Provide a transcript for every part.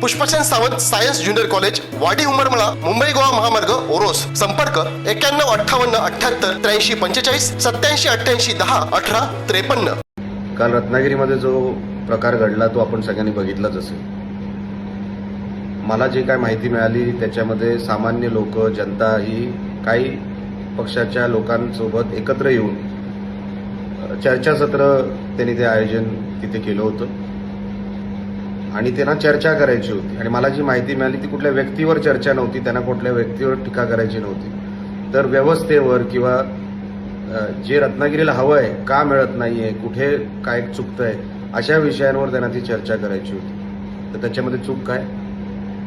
Pushpchand Sawant science junior college Wadi Umarmala Mumbai Goa महामार्ग ओरोस. संपर्क एक्क्याण्णव अठ्ठावन्न अठ्ठ्याहत्तर त्र्याऐंशी पंचेचाळीस सत्याऐंशी अठ्ठ्याऐंशी दहा अठरा त्रेपन्न. काल रत्नागिरीमध्ये जो प्रकार घडला तो आपण सगळ्यांनी बघितलाच असेल. मला जे काय माहिती मिळाली त्याच्यामध्ये सामान्य लोक जनता ही काही पक्षाच्या लोकांसोबत एकत्र येऊन चर्चासत्र त्यांनी ते आयोजन तिथे केलं होतं. आणि त्यांना चर्चा करायची होती. आणि मला जी माहिती मिळाली ती कुठल्या व्यक्तीवर चर्चा नव्हती त्यांना कुठल्या व्यक्तीवर टीका करायची नव्हती. तर व्यवस्थेवर किंवा जे रत्नागिरीला हवं आहे का मिळत नाही आहे कुठे काय चुकतंय अशा विषयांवर त्यांना ती चर्चा करायची होती. तर त्याच्यामध्ये चूक काय?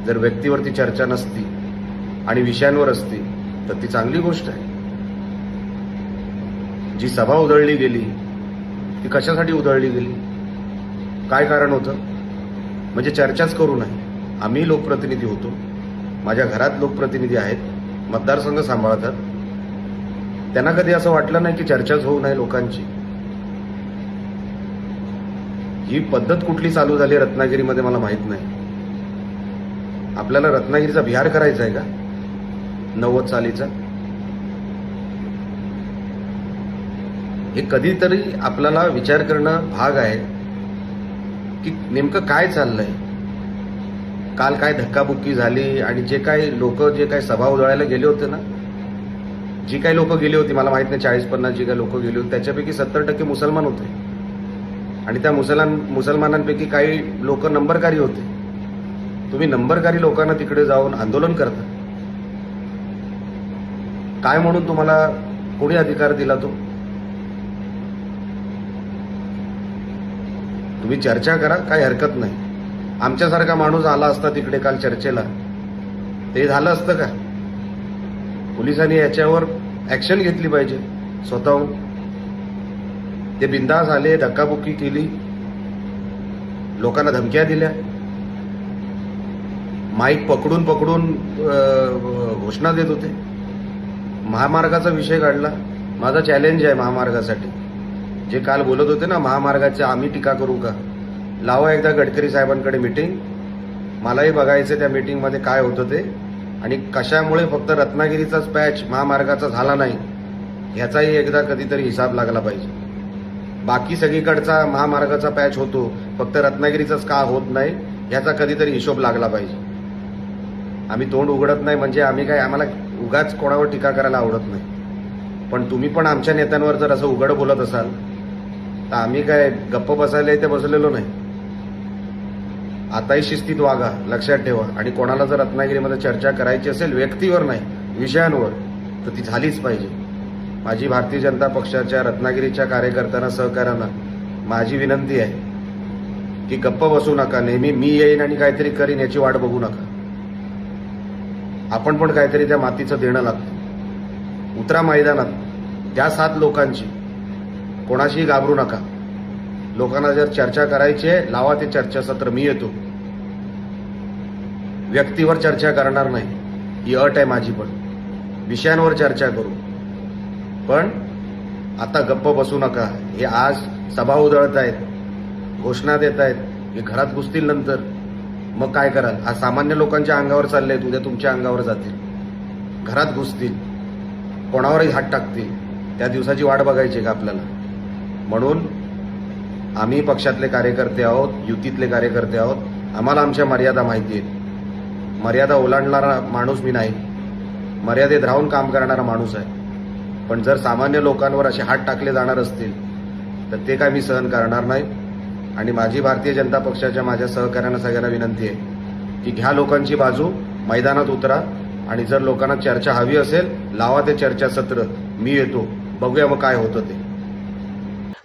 जर व्यक्तीवरती चर्चा नसती आणि विषयांवर असती तर ती चांगली गोष्ट आहे. जी सभा उधळली गेली ती कशासाठी उधळली गेली? काय कारण होतं? म्हणजे चर्चाच करू नये. आम्ही लोकप्रतिनिधी होतो. माझ्या घरात लोकप्रतिनिधी आहेत. मतदारसंघ सांभाळतात. त्यांना कधी असं वाटलं नाही की चर्चाच होऊ नये लोकांची. ही पद्धत कुठली चालू झाली रत्नागिरीमध्ये मला माहीत नाही. आपल्याला रत्नागिरीचा बिहार करायचा आहे का? नव्वद सालीचा. हे कधीतरी आपल्याला विचार करणं भाग आहे. की नेमकं काय चाललंय? काल काय धक्काबुक्की झाली आणि जे काही लोक जे काही सभा उजळायला गेले होते ना जी काही लोक गेली होती मला माहीत नाही चाळीस पन्नास जी काही लोक गेली होती त्याच्यापैकी सत्तर टक्के मुसलमान होते. आणि त्या मुसलमान मुसलमानांपैकी काही लोक नंबरकारी होते. तुम्ही नंबरकारी लोकांना तिकडे जाऊन आंदोलन करता. काय म्हणून तुम्हाला कोणी अधिकार दिला तो? तुम्ही चर्चा करा काही हरकत नाही. आमच्यासारखा माणूस आला असता तिकडे काल चर्चेला. ते झालं असतं का? पोलिसांनी याच्यावर ऍक्शन घेतली पाहिजे स्वतःहून. ते बिंदास आले धक्काबुक्की केली. लोकांना धमक्या दिल्या. माईक पकडून पकडून घोषणा देत होते. महामार्गाचा विषय काढला. माझा चॅलेंज आहे महामार्गासाठी. जे काल बोलत होते ना महामार्गाचे आम्ही टीका करू का? लावा एकदा गडकरी साहेबांकडे मिटिंग मलाही बघायचं त्या मिटिंगमध्ये काय होतं ते. आणि कशामुळे फक्त रत्नागिरीचाच पॅच महामार्गाचा झाला नाही ह्याचाही एकदा कधीतरी हिसाब लागला पाहिजे. बाकी सगळीकडचा महामार्गाचा पॅच होतो फक्त रत्नागिरीचाच का होत नाही ह्याचा कधीतरी हिशोब लागला पाहिजे. आम्ही तोंड उघडत नाही म्हणजे आम्ही काय आम्हाला उगाच कोणावर टीका करायला आवडत नाही. पण तुम्ही पण आमच्या नेत्यांवर जर असं उघड बोलत असाल तर आम्ही काय गप्प बसायला इथे बसलेलो नाही. आताही शिस्तीत वागा लक्षात ठेवा. आणि कोणाला जर रत्नागिरीमध्ये चर्चा करायची असेल व्यक्तीवर नाही विषयांवर तर ती झालीच पाहिजे. माझी भारतीय जनता पक्षाच्या रत्नागिरीच्या कार्यकर्त्यांना सहकार्यांना माझी विनंती आहे की गप्प बसू नका. नेहमी मी येईन आणि काहीतरी करीन याची वाट बघू नका. आपण पण काहीतरी त्या मातीचं देणं लागतं. उतरा मैदानात. त्या सात लोकांची कोणाशीही घाबरू नका. लोकांना जर चर्चा करायची आहे लावा ते चर्चासत्र. मी येतो. व्यक्तीवर चर्चा करणार नाही. ही अट आहे माझी पण. विषयांवर चर्चा करू. पण आता गप्प बसू नका. हे आज सभा उधळत आहेत. घोषणा देत आहेत. हे घरात घुसतील नंतर. मग काय कराल? आज सामान्य लोकांच्या अंगावर चालले उद्या तुमच्या अंगावर जातील. घरात घुसतील. कोणावरही हात टाकतील. त्या दिवसाची वाट बघायची आहे का आपल्याला? म्हणून आम्ही पक्षातले कार्यकर्ते आहोत युतीतले कार्यकर्ते आहोत. आम्हाला आमच्या मर्यादा माहिती आहेत. मर्यादा ओलांडणारा माणूस मी नाही. मर्यादेत राहून काम करणारा माणूस आहे. पण जर सामान्य लोकांवर असे हात टाकले जाणार असतील तर ते काय मी सहन करणार नाही. आणि माझी भारतीय जनता पक्षाच्या माझ्या सहकाऱ्यांना सगळ्यांना विनंती आहे की घ्या लोकांची बाजू मैदानात उतरा. आणि जर लोकांना चर्चा हवी असेल लावा ते चर्चासत्र. मी येतो. बघूया मग काय होतं ते.